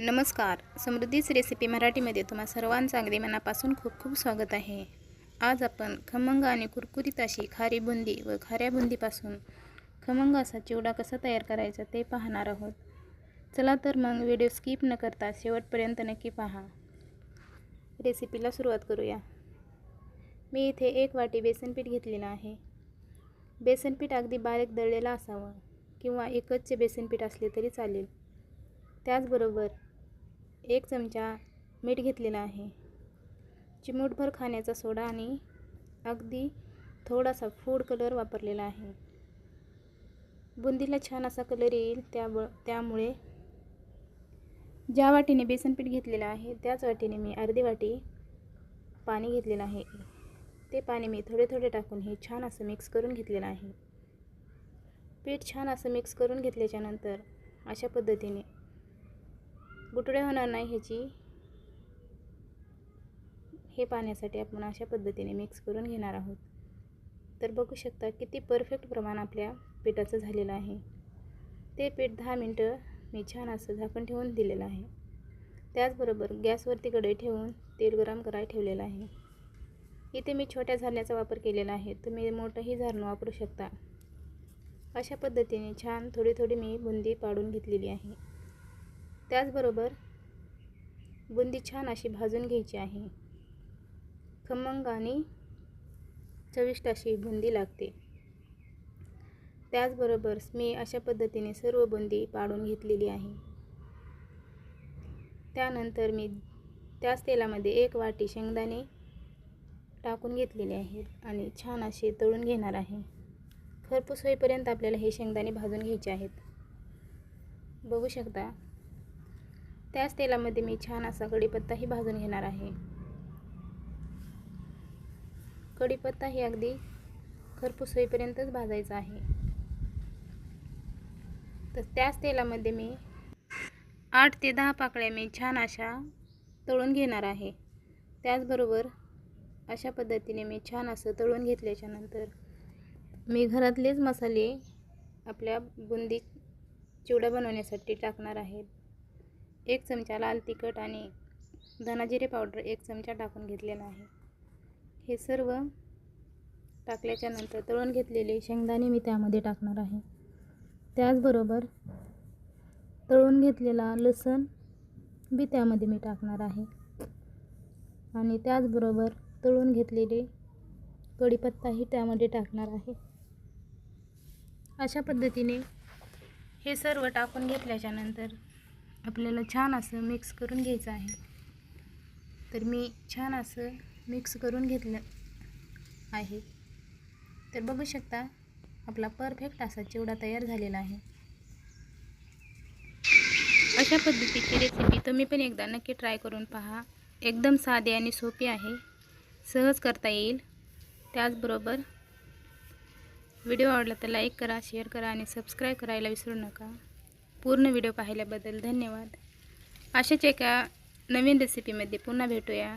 नमस्कार. समृद्धीच रेसिपी मराठीमध्ये तुम्हा सर्वांचं अगदी मनापासून खूप खूप स्वागत आहे. आज आपण खमंग आणि कुरकुरीत अशी खारी बुंदी व खाऱ्या बुंदीपासून खमंग असा चिवडा कसा तयार करायचा ते पाहणार आहोत. चला तर मग व्हिडिओ स्किप न करता शेवटपर्यंत नक्की पहा. रेसिपीला सुरुवात करूया. मी इथे एक वाटी बेसनपीठ घेतलेलं आहे. बेसनपीठ अगदी बारीक दळलेलं असावं किंवा एकचचे बेसनपीठ असले तरी चालेल. त्याचबरोबर एक चमचा मीठ घेतलेला आहे. चिमूटभर खाण्याचा सोडा आणि अगदी थोडासा फूड कलर वापरलेला आहे. बुंदीला छान असा कलर येईल त्या त्यामुळे ज्या वाटीने बेसनपीठ घेतलेलं आहे त्याच वाटीने मी अर्धी वाटी पाणी घेतलेलं आहे. ते पाणी मी थोडे थोडे टाकून हे छान असं मिक्स करून घेतलेलं आहे. पीठ छान असं मिक्स करून घेतल्याच्यानंतर अशा पद्धतीने बुटडे होणार नाही ह्याची. हे पाण्यासाठी आपण अशा पद्धतीने मिक्स करून घेणार आहोत. तर बघू शकता किती परफेक्ट प्रमाण आपल्या पिठाचं झालेलं आहे. ते पीठ दहा मिनटं मी छान असं झाकण ठेवून दिलेलं आहे. त्याचबरोबर गॅसवरती कढई ठेवून तेल गरम करायला ठेवलेलं आहे. इथे मी छोट्या झारण्याचा वापर केलेला आहे. तुम्ही मोठंही झारणं वापरू शकता. अशा पद्धतीने छान थोडी थोडी मी बुंदी पाडून घेतलेली आहे. त्याचबरोबर बुंदी छान अशी भाजून घ्यायची आहे. खमंग आणि चविष्ट अशी बुंदी लागते. त्याचबरोबर मी अशा पद्धतीने सर्व बुंदी पाडून घेतलेली आहे. त्यानंतर मी त्याच तेलामध्ये एक वाटी शेंगदाणे टाकून घेतलेले आहेत आणि छान असे तळून घेणार आहे. खरपूस होईपर्यंत आपल्याला हे शेंगदाणे भाजून घ्यायचे आहेत. बघू शकता त्याच तेलामध्ये मी छान असा कढीपत्ताही भाजून घेणार आहे. कढीपत्ता ही अगदी खरपूस होईपर्यंतच भाजायचा आहे. तर त्याच तेलामध्ये मी आठ ते दहा पाकळ्या मी छान अशा तळून घेणार आहे. त्याचबरोबर अशा पद्धतीने मी छान असं तळून घेतल्याच्यानंतर मी घरातलेच मसाले आपल्या बुंदी चिवडा बनवण्यासाठी टाकणार आहेत एक चमचा लाल तिखट आणि धनाजिरे पावडर एक चमचा टाकून घेतलेला आहे. हे सर्व टाकल्याच्या नंतर तळून घेतलेले शेंगदाणे मी त्यामध्ये टाकणार आहे. त्याचबरोबर तळून घेतलेला लसूण बी त्यामध्ये मी टाकणार आहे. आणि त्याचबरोबर तळून घेतलेले कढीपत्ताही त्यामध्ये टाकणार आहे. अशा पद्धतीने हे सर्व टाकून घेतल्याच्यानंतर आपल्याला छान असं मिक्स करून घ्यायचं आहे. तर मी छान असं मिक्स करून घेतलं आहे. तर बघू शकता आपला परफेक्ट असा चिवडा तयार झालेला आहे. अशा पद्धतीची रेसिपी तुम्ही पण एकदा नक्की ट्राय करून पहा. एकदम साधी आणि सोपी आहे. सहज करता येईल. त्याचबरोबर व्हिडिओ आवडला तर लाईक करा शेअर करा आणि सबस्क्राईब करायला विसरू नका. पूर्ण व्हिडिओ पाहिल्याबद्दल धन्यवाद. अशाच एका नवीन रेसिपीमध्ये पुन्हा भेटूया.